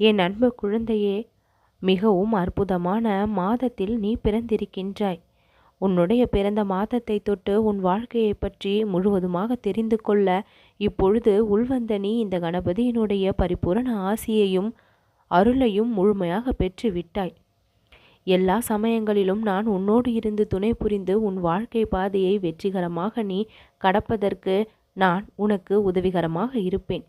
என் அன்பு குழந்தையே மிகவும் அற்புதமான மாதத்தில் நீ பிறந்திருக்கின்றாய். உன்னுடைய பிறந்த மாதத்தை தொட்டு உன் வாழ்க்கையை பற்றி முழுவதுமாக தெரிந்து கொள்ள இப்பொழுது உள்வந்த நீ இந்த கணபதியினுடைய பரிபூரண ஆசியையும் அருளையும் முழுமையாக பெற்று விட்டாய் எல்லா சமயங்களிலும் நான் உன்னோடு இருந்து துணை புரிந்து உன் வாழ்க்கை பாதையை வெற்றிகரமாக நீ கடப்பதற்கு நான் உனக்கு உதவிகரமாக இருப்பேன்.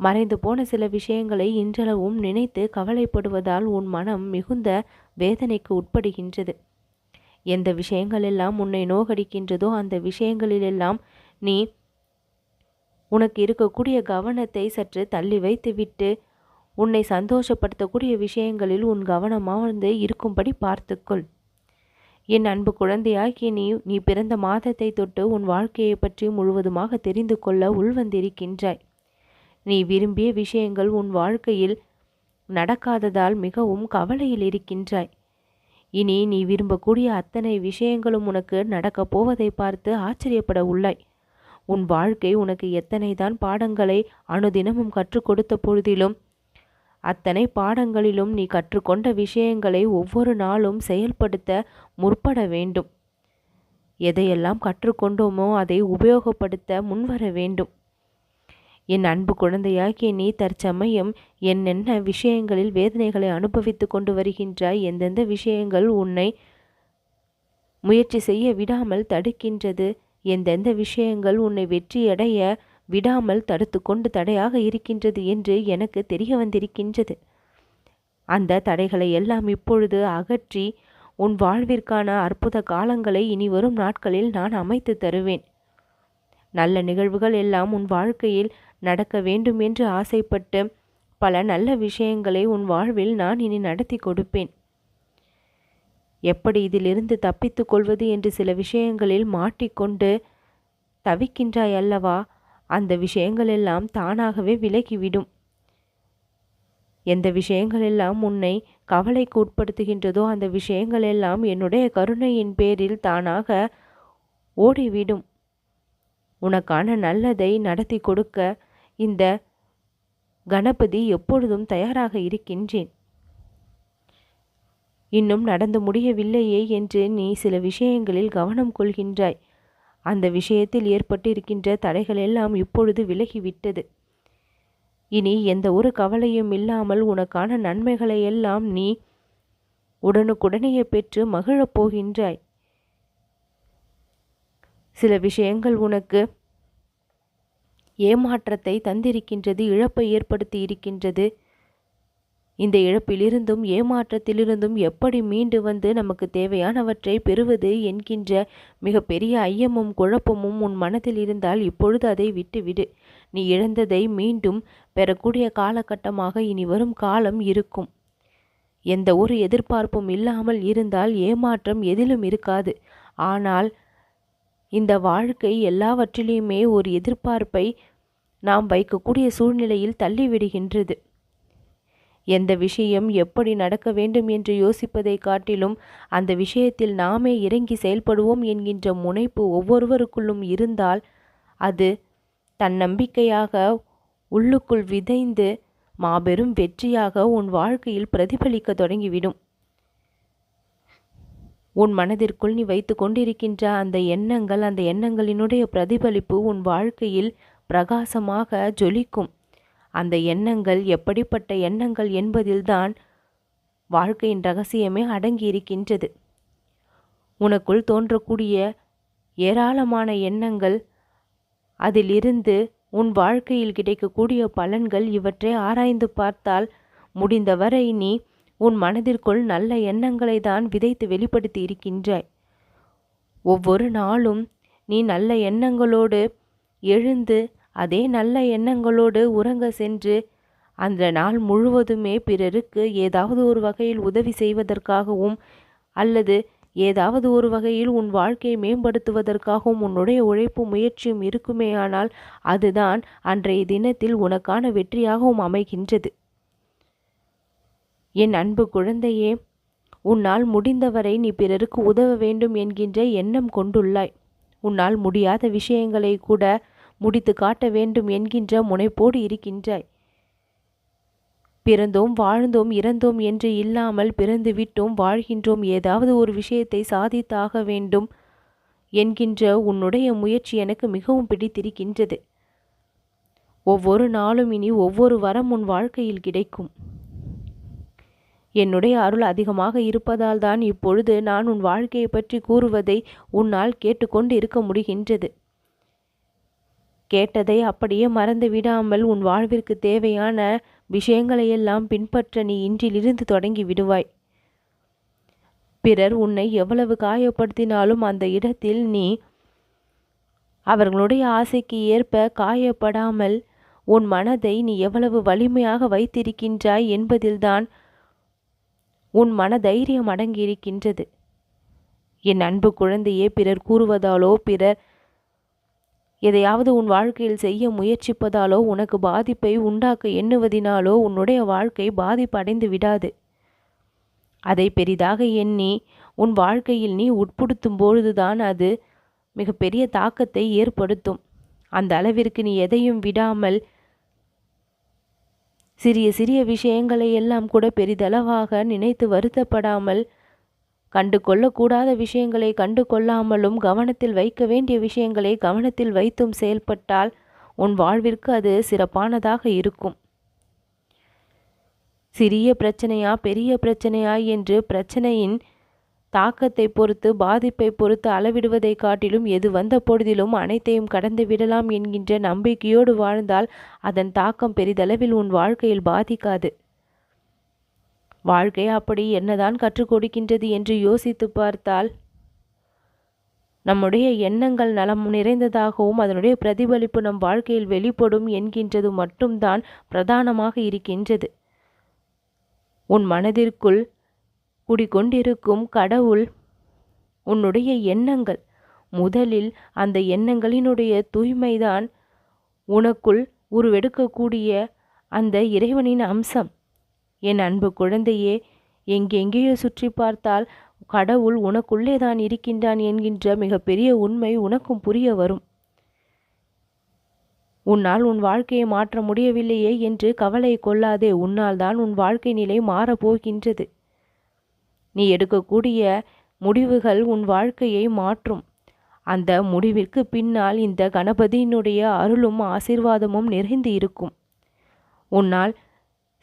மறைந்து போன சில விஷயங்களை இன்றளவும் நினைத்து கவலைப்படுவதால் உன் மனம் மிகுந்த வேதனைக்கு உட்படுகின்றது. எந்த விஷயங்களெல்லாம் உன்னை நோகடிக்கின்றதோ அந்த விஷயங்களிலெல்லாம் நீ உனக்கு இருக்கக்கூடிய கவனத்தை சற்று தள்ளி வைத்துவிட்டு உன்னை சந்தோஷப்படுத்தக்கூடிய விஷயங்களில் உன் கவனமார்ந்து இருக்கும்படி பார்த்துக்கொள். என் அன்பு குழந்தையாகி நீ நீ பிறந்த மாதத்தை தொட்டு உன் வாழ்க்கையை பற்றி முழுவதுமாக தெரிந்து கொள்ள உள்வந்திருக்கின்றாய். நீ விரும்பிய விஷயங்கள் உன் வாழ்க்கையில் நடக்காததால் மிகவும் கவலையில் இருக்கின்றாய். இனி நீ விரும்பக்கூடிய அத்தனை விஷயங்களும் உனக்கு நடக்கப் போவதை பார்த்து ஆச்சரியப்பட உள்ளாய். உன் வாழ்க்கை உனக்கு எத்தனை தான் பாடங்களை அனுதினமும் கற்றுக் கொடுத்த பொழுதிலும் அத்தனை பாடங்களிலும் நீ கற்றுக்கொண்ட விஷயங்களை ஒவ்வொரு நாளும் செயல்படுத்த முற்பட வேண்டும். எதையெல்லாம் கற்றுக்கொண்டோமோ அதை உபயோகப்படுத்த முன்வர வேண்டும். என் அன்பு குழந்தையாகிய நீ தற்சமயம் என்னென்ன விஷயங்களில் வேதனைகளை அனுபவித்து கொண்டு வருகின்றாய். எந்தெந்த விஷயங்கள் உன்னை முயற்சி செய்ய விடாமல் தடுக்கின்றது? எந்தெந்த விஷயங்கள் உன்னை வெற்றியடைய விடாமல் தடுத்து கொண்டு தடையாக இருக்கின்றது என்று எனக்கு தெரிய வந்திருக்கின்றது. அந்த தடைகளை எல்லாம் இப்பொழுது அகற்றி உன் வாழ்விற்கான அற்புத காலங்களை இனி வரும் நாட்களில் நான் அமைத்து தருவேன். நல்ல நிகழ்வுகள் எல்லாம் உன் வாழ்க்கையில் நடக்க வேண்டும் என்று ஆசைப்பட்டு பல நல்ல விஷயங்களை உன் வாழ்வில் நான் இனி நடத்தி கொடுப்பேன். எப்படி இதிலிருந்து தப்பித்துக் கொள்வது என்று சில விஷயங்களில் மாட்டிக்கொண்டு தவிக்கின்றாய் அல்லவா? அந்த விஷயங்களெல்லாம் தானாகவே விலகிவிடும். எந்த விஷயங்களெல்லாம் உன்னை கவலைக்கு உட்படுத்துகின்றதோ அந்த விஷயங்களெல்லாம் என்னுடைய கருணையின் பேரில் தானாக ஓடிவிடும். உனக்கான நல்லதை நடத்தி கொடுக்க இந்த கணபதி எப்பொழுதும் தயாராக இருக்கின்றேன். இன்னும் நடந்து முடியவில்லையே என்று நீ சில விஷயங்களில் கவனம் கொள்கின்றாய். அந்த விஷயத்தில் ஏற்பட்டு இருக்கின்ற தடைகள் எல்லாம் இப்பொழுது விலகிவிட்டது. இனி எந்த ஒரு கவலையும் இல்லாமல் உனக்கான நன்மைகளை எல்லாம் நீ உடனுக்குடனேயே பெற்று மகிழப் போகின்றாய். சில விஷயங்கள் உனக்கு ஏமாற்றத்தை தந்திருக்கின்றது இழப்பை ஏற்படுத்தி இருக்கின்றது இந்த இழப்பிலிருந்தும் ஏமாற்றத்திலிருந்தும் எப்படி மீண்டு வந்து நமக்கு தேவையானவற்றை பெறுவது என்கின்ற மிகப்பெரிய ஐயமும் குழப்பமும் உன் மனதில் இருந்தால் இப்பொழுது அதை விட்டுவிடு. நீ இழந்ததை மீண்டும் பெறக்கூடிய காலகட்டமாக இனி வரும் காலம் இருக்கும். எந்த ஒரு எதிர்பார்ப்பும் இல்லாமல் இருந்தால் ஏமாற்றம் எதிலும் இருக்காது. ஆனால் இந்த வாழ்க்கை எல்லாவற்றிலையுமே ஒரு எதிர்பார்ப்பை நாம் வைக்கக்கூடிய சூழ்நிலையில் தள்ளிவிடுகின்றது. எந்த விஷயம் எப்படி நடக்க வேண்டும் என்று யோசிப்பதை காட்டிலும் அந்த விஷயத்தில் நாமே இறங்கி செயல்படுவோம் என்கின்ற முனைப்பு ஒவ்வொருவருக்குள்ளும் இருந்தால் அது தன்னம்பிக்கையாக உள்ளுக்குள் விதைந்து மாபெரும் வெற்றியாக உன் வாழ்க்கையில் பிரதிபலிக்க தொடங்கிவிடும். உன் மனதிற்குள் நீ வைத்து கொண்டிருக்கின்ற அந்த எண்ணங்கள் அந்த எண்ணங்களினுடைய பிரதிபலிப்பு உன் வாழ்க்கையில் பிரகாசமாக ஜொலிக்கும். அந்த எண்ணங்கள் எப்படிப்பட்ட எண்ணங்கள் என்பதில்தான் வாழ்க்கையின் ரகசியமே அடங்கி இருக்கின்றது உனக்குள் தோன்றக்கூடிய ஏராளமான எண்ணங்கள் அதிலிருந்து உன் வாழ்க்கையில் கிடைக்கக்கூடிய பலன்கள் இவற்றை ஆராய்ந்து பார்த்தால் முடிந்தவரை நீ உன் மனதிற்குள் நல்ல எண்ணங்களை தான் விதைத்து வெளிப்படுத்தி இருக்கின்றாய். ஒவ்வொரு நாளும் நீ நல்ல எண்ணங்களோடு எழுந்து அதே நல்ல எண்ணங்களோடு உறங்க சென்று அந்த நாள் முழுவதுமே பிறருக்கு ஏதாவது ஒரு வகையில் உதவி செய்வதற்காகவும் அல்லது ஏதாவது ஒரு வகையில் உன் வாழ்க்கையை மேம்படுத்துவதற்காகவும் உன்னுடைய உழைப்பு முயற்சியும் இருக்குமேயானால் அதுதான் அன்றைய தினத்தில் உனக்கான வெற்றியாகவும் அமைகின்றது. என் அன்பு குழந்தையே உன்னால் முடிந்தவரை நீ பிறருக்கு உதவ வேண்டும் என்கின்ற எண்ணம் கொண்டுள்ளாய். உன்னால் முடியாத விஷயங்களை கூட முடித்து காட்ட வேண்டும் என்கின்ற முனைப்போடு இருக்கின்றாய். பிறந்தோம் வாழ்ந்தோம் இறந்தோம் என்று இல்லாமல் பிறந்து விட்டோம் வாழ்கின்றோம் ஏதாவது ஒரு விஷயத்தை சாதித்தாக வேண்டும் என்கின்ற உன்னுடைய முயற்சி எனக்கு மிகவும் பிடித்திருக்கின்றது. ஒவ்வொரு நாளும் இனி ஒவ்வொரு வரம் உன் வாழ்க்கையில் கிடைக்கும். என்னுடைய அருள் அதிகமாக இருப்பதால் தான் இப்பொழுது நான் உன் வாழ்க்கையை பற்றி கூறுவதை உன்னால் கேட்டுக்கொண்டு இருக்க முடிகின்றது. கேட்டதை அப்படியே மறந்து விடாமல் உன் வாழ்விற்கு தேவையான விஷயங்களையெல்லாம் பின்பற்ற நீ இன்றிலிருந்து தொடங்கி விடுவாய். பிறர் உன்னை எவ்வளவு காயப்படுத்தினாலும் அந்த இடத்தில் நீ அவர்களுடைய ஆசைக்கு ஏற்ப காயப்படாமல் உன் மனதை நீ எவ்வளவு வலிமையாக வைத்திருக்கின்றாய் என்பதில்தான் உன் மன தைரியம் அடங்கியிருக்கின்றது. என் அன்பு குழந்தையே பிறர் கூறுவதாலோ பிறர் எதையாவது உன் வாழ்க்கையில் செய்ய முயற்சிப்பதாலோ உனக்கு பாதிப்பை உண்டாக்க எண்ணுவதினாலோ உன்னுடைய வாழ்க்கை பாதிப்படைந்து விடாது. அதை பெரிதாக எண்ணி உன் வாழ்க்கையில் நீ உட்படுத்தும் பொழுதுதான் அது மிகப்பெரிய தாக்கத்தை ஏற்படுத்தும். அந்த அளவிற்கு நீ எதையும் விடாமல் சிறிய சிறிய விஷயங்களை எல்லாம் கூட பெரிதளவாக நினைத்து வருத்தப்படாமல் கண்டு கொள்ளக்கூடாத விஷயங்களை கண்டு கொள்ளாமலும் கவனத்தில் வைக்க வேண்டிய விஷயங்களை கவனத்தில் வைத்தும் செயல்பட்டால் உன் வாழ்விற்கு அது சிறப்பானதாக இருக்கும். சிறிய பிரச்சனையா பெரிய பிரச்சனையா என்று பிரச்சனையின் தாக்கத்தை பொறுத்து பாதிப்பை பொறுத்து அளவிடுவதை காட்டிலும் எது வந்த பொழுதிலும் அனைத்தையும் கடந்து விடலாம் என்கின்ற நம்பிக்கையோடு வாழ்ந்தால் அதன் தாக்கம் பெரிதளவில் உன் வாழ்க்கையில் பாதிக்காது. வாழ்க்கை அப்படி என்னதான் கற்றுக் கொடுக்கின்றது என்று யோசித்து பார்த்தால் நம்முடைய எண்ணங்கள் நலம் நிறைந்ததாகவும் அதனுடைய பிரதிபலிப்பு நம் வாழ்க்கையில் வெளிப்படும் என்கின்றது மட்டும்தான் பிரதானமாக இருக்கின்றது. உன் மனதிற்குள் குடிக்கொண்டிருக்கும் கடவுள் உன்னுடைய எண்ணங்கள். முதலில் அந்த எண்ணங்களினுடைய தூய்மைதான் உனக்குள் உருவெடுக்கக்கூடிய அந்த இறைவனின் அம்சம். என் அன்பு குழந்தையே எங்கெங்கேயோ சுற்றி பார்த்தால் கடவுள் உனக்குள்ளே தான் இருக்கின்றான் என்கின்ற மிகப்பெரிய உண்மை உனக்கும் புரிய வரும். உன்னால் உன் வாழ்க்கையை மாற்ற முடியவில்லையே என்று கவலை கொள்ளாதே உன்னால் தான் உன் வாழ்க்கை நிலை மாறப்போகின்றது நீ எடுக்கக்கூடிய முடிவுகள் உன் வாழ்க்கையை மாற்றும். அந்த முடிவிற்கு பின்னால் இந்த கணபதியினுடைய அருளும் ஆசிர்வாதமும் நிறைந்து இருக்கும். உன்னால்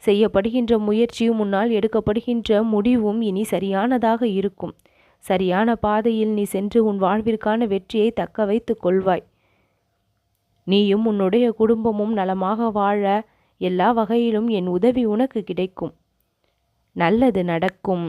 செய்யப்படுகின்ற முயற்சியும் உன்னால் எடுக்கப்படுகின்ற முடிவும் இனி சரியானதாக இருக்கும். சரியான பாதையில் நீ சென்று உன் வாழ்விற்கான வெற்றியை தக்க வைத்து கொள்வாய். நீயும் உன்னுடைய குடும்பமும் நலமாக வாழ எல்லா வகையிலும் என் உதவி உனக்கு கிடைக்கும். நல்லது நடக்கும்.